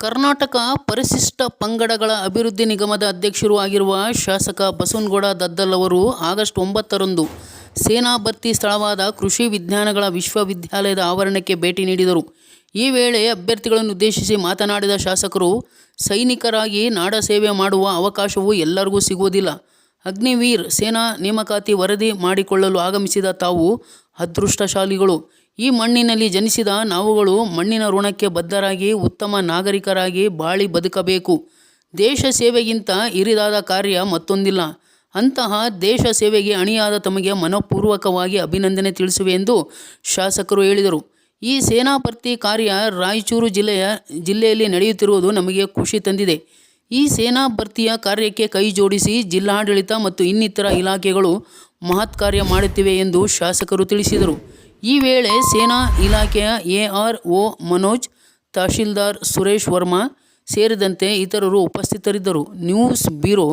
ಕರ್ನಾಟಕ ಪರಿಶಿಷ್ಟ ಪಂಗಡಗಳ ಅಭಿವೃದ್ಧಿ ನಿಗಮದ ಅಧ್ಯಕ್ಷರೂ ಆಗಿರುವ ಶಾಸಕ ಬಸವನಗೌಡ ದದ್ದಲ್ ಅವರು ಆಗಸ್ಟ್ ಒಂಬತ್ತರಂದು ಸೇನಾ ಭರ್ತಿ ಸ್ಥಳವಾದ ಕೃಷಿ ವಿಜ್ಞಾನಗಳ ವಿಶ್ವವಿದ್ಯಾಲಯದ ಆವರಣಕ್ಕೆ ಭೇಟಿ ನೀಡಿದರು. ಈ ವೇಳೆ ಅಭ್ಯರ್ಥಿಗಳನ್ನು ಉದ್ದೇಶಿಸಿ ಮಾತನಾಡಿದ ಶಾಸಕರು, ಸೈನಿಕರಾಗಿ ನಾಡ ಸೇವೆ ಮಾಡುವ ಅವಕಾಶವು ಎಲ್ಲರಿಗೂ ಸಿಗುವುದಿಲ್ಲ. ಅಗ್ನಿವೀರ್ ಸೇನಾ ನೇಮಕಾತಿ ವರದಿ ಮಾಡಿಕೊಳ್ಳಲು ಆಗಮಿಸಿದ ತಾವು ಅದೃಷ್ಟಶಾಲಿಗಳು. ಈ ಮಣ್ಣಿನಲ್ಲಿ ಜನಿಸಿದ ನಾವುಗಳು ಮಣ್ಣಿನ ಋಣಕ್ಕೆ ಬದ್ಧರಾಗಿ, ಉತ್ತಮ ನಾಗರಿಕರಾಗಿ ಬಾಳಿ ಬದುಕಬೇಕು. ದೇಶ ಸೇವೆಗಿಂತ ಹಿರಿದಾದ ಕಾರ್ಯ ಮತ್ತೊಂದಿಲ್ಲ. ಅಂತಹ ದೇಶ ಸೇವೆಗೆ ಅಣಿಯಾದ ತಮಗೆ ಮನಪೂರ್ವಕವಾಗಿ ಅಭಿನಂದನೆ ತಿಳಿಸುವೆ ಎಂದು ಶಾಸಕರು ಹೇಳಿದರು. ಈ ಸೇನಾಪರ್ತಿ ಕಾರ್ಯ ರಾಯಚೂರು ಜಿಲ್ಲೆಯ, ಜಿಲ್ಲೆಯಲ್ಲಿ ನಡೆಯುತ್ತಿರುವುದು ನಮಗೆ ಖುಷಿ ತಂದಿದೆ. ಈ ಸೇನಾ ಭರ್ತಿಯ ಕಾರ್ಯಕ್ಕೆ ಕೈ ಜೋಡಿಸಿ ಜಿಲ್ಲಾಡಳಿತ ಮತ್ತು ಇನ್ನಿತರ ಇಲಾಖೆಗಳು ಮಹತ್ ಕಾರ್ಯ ಮಾಡುತ್ತಿವೆ ಎಂದು ಶಾಸಕರು ತಿಳಿಸಿದರು. ಈ ವೇಳೆ ಸೇನಾ ಇಲಾಖೆಯ A R O Manoj, tahsildar Suresh Varma ಸೇರಿದಂತೆ ಇತರರು ಉಪಸ್ಥಿತರಿದ್ದರು. News bureau,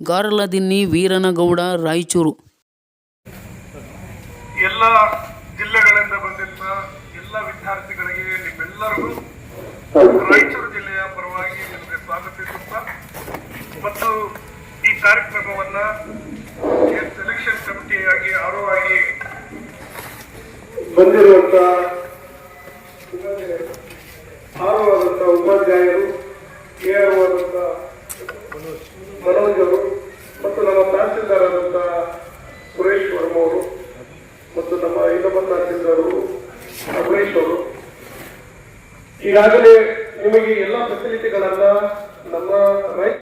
Garaladinni Veeranagouda, Raichur. ಎಲ್ಲ ಜಿಲ್ಲೆಗಳಿಂದ ಬಂದಿದ್ದ ಎಲ್ಲ ವಿದ್ಯಾರ್ಥಿಗಳಿಗೆ ನಿಮ್ಮೆಲ್ಲರಿಗೂ ರಾಯಚೂರು ಜಿಲ್ಲೆಯ ಪರವಾಗಿ ನಿಮಗೆ ಸ್ವಾಗತಿಸುತ್ತಾ, ಮತ್ತು ಈ ಕಾರ್ಯಕ್ರಮವನ್ನ ಸೆಲೆಕ್ಷನ್ ಕಮಿಟಿಯಾಗಿ ಆರೋ ಆಗಿ ಬಂದಿರುವಂತ ಆರೋ ಉಪಾಧ್ಯಾಯರು ಎ ಮನೋಜರು ಮತ್ತು ನಮ್ಮ ತಹಸೀಲ್ದಾರ್ ಸುರೇಶ್ ವರ್ಮ ಅವರು ಮತ್ತು ನಮ್ಮ ಇನ್ನೊಬ್ಬ ತಹಸೀಲ್ದಾರರು ಅಮರೇಶ್ ಅವರು. ಈಗಾಗಲೇ ನಿಮಗೆ ಎಲ್ಲ ಫೆಸಿಲಿಟಿಗಳನ್ನ ನಮ್ಮ ರೈತ